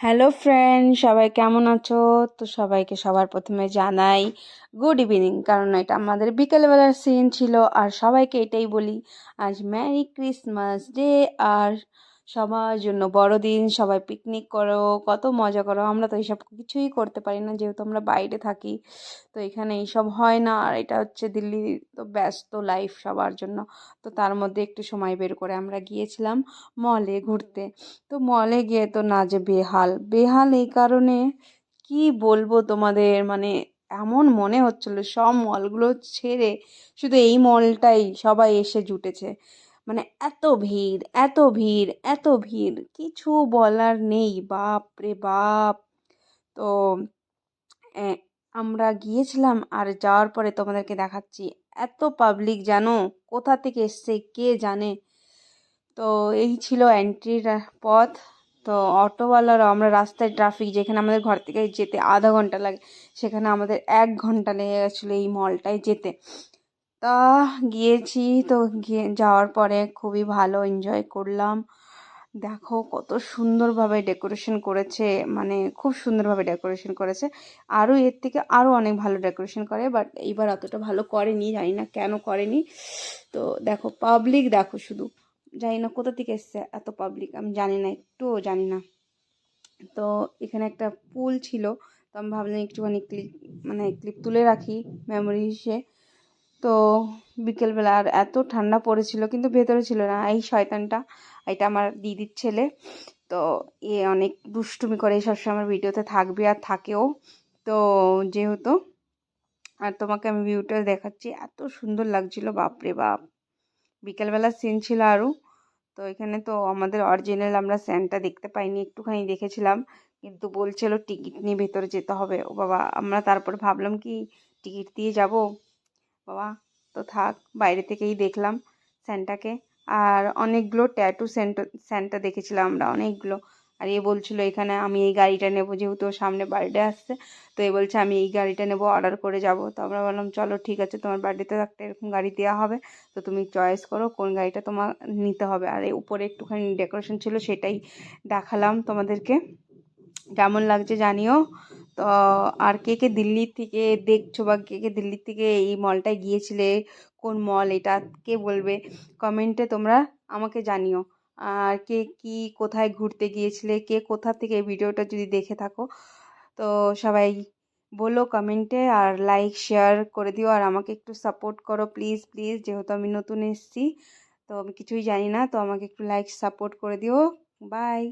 Hello friend সবাই কেমন আছো? তো সবাইকে সবার প্রথমে জানাই গুড ইভিনিং কারণ এটা আমাদের বিকেলবেলার সিন ছিল, আর সবাইকে এটাই বলি, আজ ম্যারি ক্রিসমাস ডে আর সবার জন্য। বড়দিন, সবাই পিকনিক করো, কত মজা করো। আমরা তো এইসব কিছুই করতে পারি না, যেহেতু আমরা বাইরে থাকি। তো এখানে এইসব হয় না, আর এটা হচ্ছে দিল্লি তো ব্যস্ত লাইফ সবার জন্য। তো তার মধ্যে একটু সময় বের করে আমরা গিয়েছিলাম মলে ঘুরতে। তো মলে গিয়ে তো না যে বেহাল। বেহাল এই কারণে কি বলব তোমাদের? মানে এমন মনে হচ্ছিল, সব মলগুলো ছেড়ে শুধু এই মলটাই সবাই এসে জুটেছে। মানে এত ভিড় এত ভিড় এত ভিড়, কিছু বলার নেই। বাপ রে বাপ। তো আমরা গিয়েছিলাম আর যাওয়ার পরে তোমাদেরকে দেখাচ্ছি এত পাবলিক জানো, কোথা থেকে এসছে, কে জানে? তো, এই ছিল এন্ট্রির পথ। তো, অটোওয়ালারা, আমরা রাস্তায় ট্রাফিক যেখানে আমাদের ঘর থেকে যেতে আধা ঘণ্টা লাগে, সেখানে আমাদের এক ঘণ্টা লেগে গেছিল এই মলটায় যেতে। তা গিয়েছি তো গিয়ে যাওয়ার পরে খুবই ভালো এনজয় করলাম। দেখো কত সুন্দরভাবে ডেকোরেশন করেছে মানে খুব সুন্দরভাবে ডেকোরেশন করেছে। আরও এর থেকে আরও অনেক ভালো ডেকোরেশন করে বাট এইবার অতটা ভালো করেনি, জানি না কেন করেনি। তো দেখো পাবলিক দেখো শুধু, জানি না কোথা থেকে এসছে এত পাবলিক আমি জানি না, একটুও জানি না। তো এখানে একটা পুল ছিল, তো আমি ভাবলাম একটুখানি ক্লিপ মানে ক্লিপ তুলে রাখি মেমোরি হিসেবে তো বিকেলবেলা আর এত ঠান্ডা পড়েছিল, কিন্তু ভেতরে ছিল না। এই শয়তানটা, এটা আমার দিদির ছেলে। তো এ অনেক দুষ্টুমি করে এই সবসময় আমার ভিডিওতে থাকবে আর থাকেও। তো যেহেতু, আর তোমাকে আমি ভিউটা দেখাচ্ছি, এত সুন্দর লাগছিল, বাপরে বাপ। বিকেলবেলা সিন ছিল আরও। তো এখানে তো আমাদের অরিজিনাল আমরা স্যান্ডটা দেখতে পাইনি, একটুখানি দেখেছিলাম। কিন্তু বলছিল টিকিট নিয়ে ভেতরে যেতে হবে। ও বাবা, আমরা তারপরে ভাবলাম কি, টিকিট দিয়ে যাব? বাবা, তো থাক, বাইরে থেকেই দেখলাম স্যান্টাকে। আর অনেকগুলো ট্যাটু সেন্ট স্যান্টা দেখেছিলাম আমরা, অনেকগুলো। আর এ বলছিল, এখানে আমি এই গাড়িটা নেব, যেহেতু সামনে বার্থডে আসছে, তো এ বলছে, আমি এই গাড়িটা নেব অর্ডার করে যাব। তো আমরা বললাম, চলো, ঠিক আছে, তোমার বার্থডেতে একটা এরকম গাড়ি দেওয়া হবে, তো তুমি চয়েস করো কোন গাড়িটা তোমার নিতে হবে। আর এই উপরে একটুখানি ডেকোরেশন ছিল, সেটাই দেখালাম তোমাদেরকে। কেমন লাগছে জানিও? তো আর কে কে দিল্লির থেকে দেখছ বা কে কে দিল্লির থেকে এই মলটায় গিয়েছিলে? কোন মল এটা কে বলবে? কমেন্টে তোমরা আমাকে জানিও। আর কে কি কোথায় ঘুরতে গিয়েছিলে? কে কোথা থেকে এই ভিডিওটা যদি দেখে থাকো, তো সবাই বলো কমেন্টে আর লাইক শেয়ার করে দিও। আর আমাকে একটু সাপোর্ট করো প্লিজ প্লিজ যেহেতু আমি নতুন এসেছি, তো আমি কিছুই জানি না, তো আমাকে একটু লাইক সাপোর্ট করে দিও। বাই